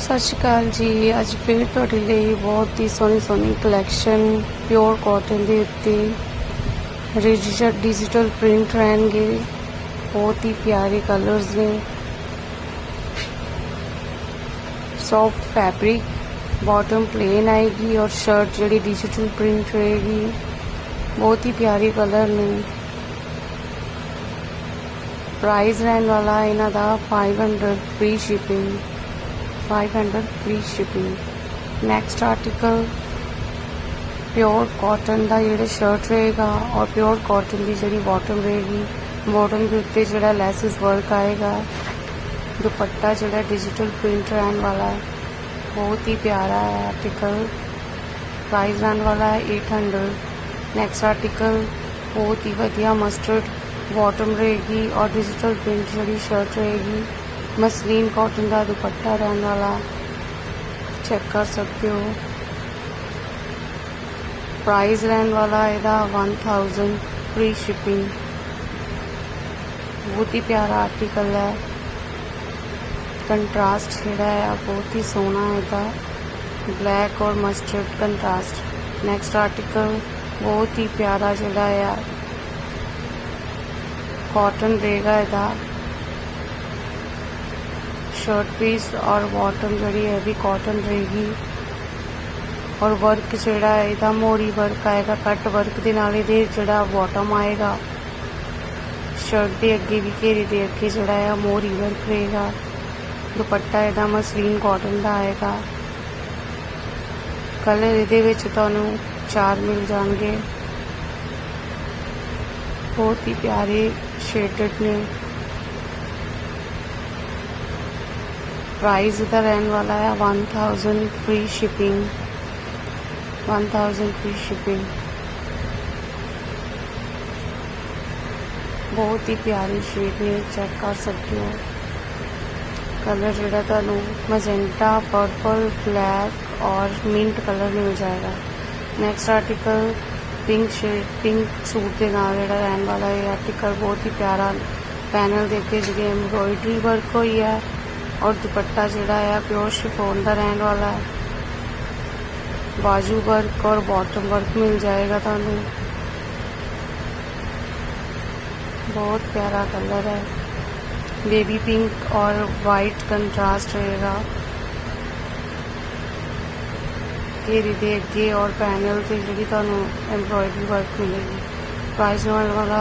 ਸਤਿ ਸ਼੍ਰੀ ਅਕਾਲ ਜੀ ਅੱਜ ਫਿਰ ਤੁਹਾਡੇ ਲਈ ਬਹੁਤ ਹੀ ਸੋਹਣੀ ਸੋਹਣੀ ਕਲੈਕਸ਼ਨ ਪਿਓਰ ਕਾਟਨ ਦੇ ਉੱਤੇ ਡਿਜੀਟਲ ਡਿਜੀਟਲ ਪ੍ਰਿੰਟ ਰਹਿਣਗੇ ਬਹੁਤ ਹੀ ਪਿਆਰੇ ਕਲਰਸ ਨੇ ਸੌਫਟ ਫੈਬਰਿਕ ਬਾਟਮ प्लेन ਆਏਗੀ ਔਰ ਸ਼ਰਟ ਜਿਹੜੀ ਡਿਜੀਟਲ ਪ੍ਰਿੰਟ ਰਹੇਗੀ ਬਹੁਤ ਹੀ ਪਿਆਰੇ ਕਲਰ ਨੇ ਪ੍ਰਾਈਸ ਰਹਿਣ ਵਾਲਾ ਇਹਨਾਂ ਦਾ 500 free shipping 500 free shipping. Next article pure cotton ਦਾ ਜਿਹੜਾ ਸ਼ਰਟ ਰਹੇਗਾ ਔਰ ਪਿਓਰ ਕਾਟਨ ਦੀ ਜਿਹੜੀ ਬਾਟਮ ਰਹੇਗੀ ਬਾਟਮ ਦੇ ਉੱਤੇ ਜਿਹੜਾ ਲੈਸਿਸ ਵਰਕ ਆਏਗਾ, ਦੁਪੱਟਾ ਜਿਹੜਾ ਡਿਜੀਟਲ ਪ੍ਰਿੰਟ ਰਹਿਣ ਵਾਲਾ ਹੈ, ਬਹੁਤ ਹੀ ਪਿਆਰਾ ਹੈ ਆਰਟੀਕਲ ਪ੍ਰਾਈਸ ਰਹਿਣ ਵਾਲਾ ਹੈ 800 ਨੈਕਸਟ ਆਰਟੀਕਲ ਬਹੁਤ ਹੀ ਵਧੀਆ ਮਸਟਰਡ ਬਾਟਮ ਰਹੇਗੀ ਔਰ ਡਿਜੀਟਲ ਪ੍ਰਿੰਟ ਜਿਹੜੀ ਸ਼ਰਟ ਰਹੇਗੀ ਮਸਲੀਨ ਕਾਟਨ ਦਾ ਦੁਪੱਟਾ ਰਹਿਣ ਵਾਲਾ। ਚੈੱਕ ਕਰ ਸਕਦੇ ਹੋ। ਪ੍ਰਾਈਸ ਰਹਿਣ ਵਾਲਾ ਇਹਦਾ 1000 ਫ੍ਰੀ ਸ਼ਿਪਿੰਗ ਬਹੁਤ ਹੀ ਪਿਆਰਾ ਆਰਟੀਕਲ ਹੈ। ਕੰਟਰਾਸਟ ਜਿਹੜਾ ਹੈ ਬਹੁਤ ਹੀ ਸੋਹਣਾ ਹੈ ਇਹਦਾ। ਬਲੈਕ ਔਰ ਮਸਟਰਡ ਕੰਟਰਾਸਟ ਨੈਕਸਟ ਆਰਟੀਕਲ ਬਹੁਤ ਹੀ ਪਿਆਰਾ ਜਿਹੜਾ ਹੈ ਕਾਟਨ ਦੇਗਾ ਇਹਦਾ। शर्ट पीस और बॉटम ਜਿਹੜੀ ਹੈ ਵੀ ਕਾਟਨ ਰਹੇਗੀ ਔਰ ਵਰਕ ਜਿਹੜਾ ਹੈ ਇਹਦਾ ਮੋਰੀ ਵਰਕ ਆਏਗਾ ਕੱਟ ਵਰਕ ਦੇ ਨਾਲ ਇਹਦੇ ਜਿਹੜਾ ਬਾਟਮ ਆਏਗਾ ਸ਼ਰਟ ਦੇ ਅੱਗੇ ਵੀ ਘੇਰੇ ਦੇ ਅੱਗੇ ਜਿਹੜਾ ਹੈ ਮੋਰੀ ਵਰਕ ਰਹੇਗਾ ਦੁਪੱਟਾ ਇਹਦਾ ਮਸਲੀਨ ਕਾਟਨ ਦਾ ਆਏਗਾ ਕਲਰ ਇਹਦੇ ਵਿੱਚ ਤੁਹਾਨੂੰ ਚਾਰ ਮਿਲ ਜਾਣਗੇ ਬਹੁਤ ਹੀ ਪਿਆਰੇ ਸ਼ੇਡਡ ਨੇ प्राइस इधर रहने वाला है one thousand free shipping one thousand free shipping बहुत ही प्यारी शेड में चेक कर सकते हो। कलर जोड़ा थानू मजेंटा पर्पल ब्लैक और मिंट कलर में मिल जाएगा। Next article pink shade pink suit के नाम जो रहने वाला है आर्टिकल बहुत ही प्यारा पैनल देखे जी एम्ब्रॉयडरी वर्क हुई है। ਔਰ ਦੁਪੱਟਾ ਜਿਹੜਾ ਹੈ ਪਿਓਰ ਸ਼ਿਫੋਨ ਦਾ ਰਹਿਣ ਵਾਲਾ ਹੈ ਬਾਜੂ ਵਰਕ ਔਰ ਬਾਟਮ ਵਰਕ ਮਿਲ ਜਾਏਗਾ ਤੁਹਾਨੂੰ बहुत प्यारा कलर है बेबी पिंक और वाइट कंट्रास्ट रहेगा घेरी ਦੇ ਅੱਗੇ ਔਰ ਪੈਨਲ ਤੇ ਜਿਹੜੀ ਤੁਹਾਨੂੰ ਐਮਬ੍ਰੋਇਡਰੀ ਵਰਕ ਮਿਲੇਗੀ ਪ੍ਰਾਈਸ ਵਾਲਾ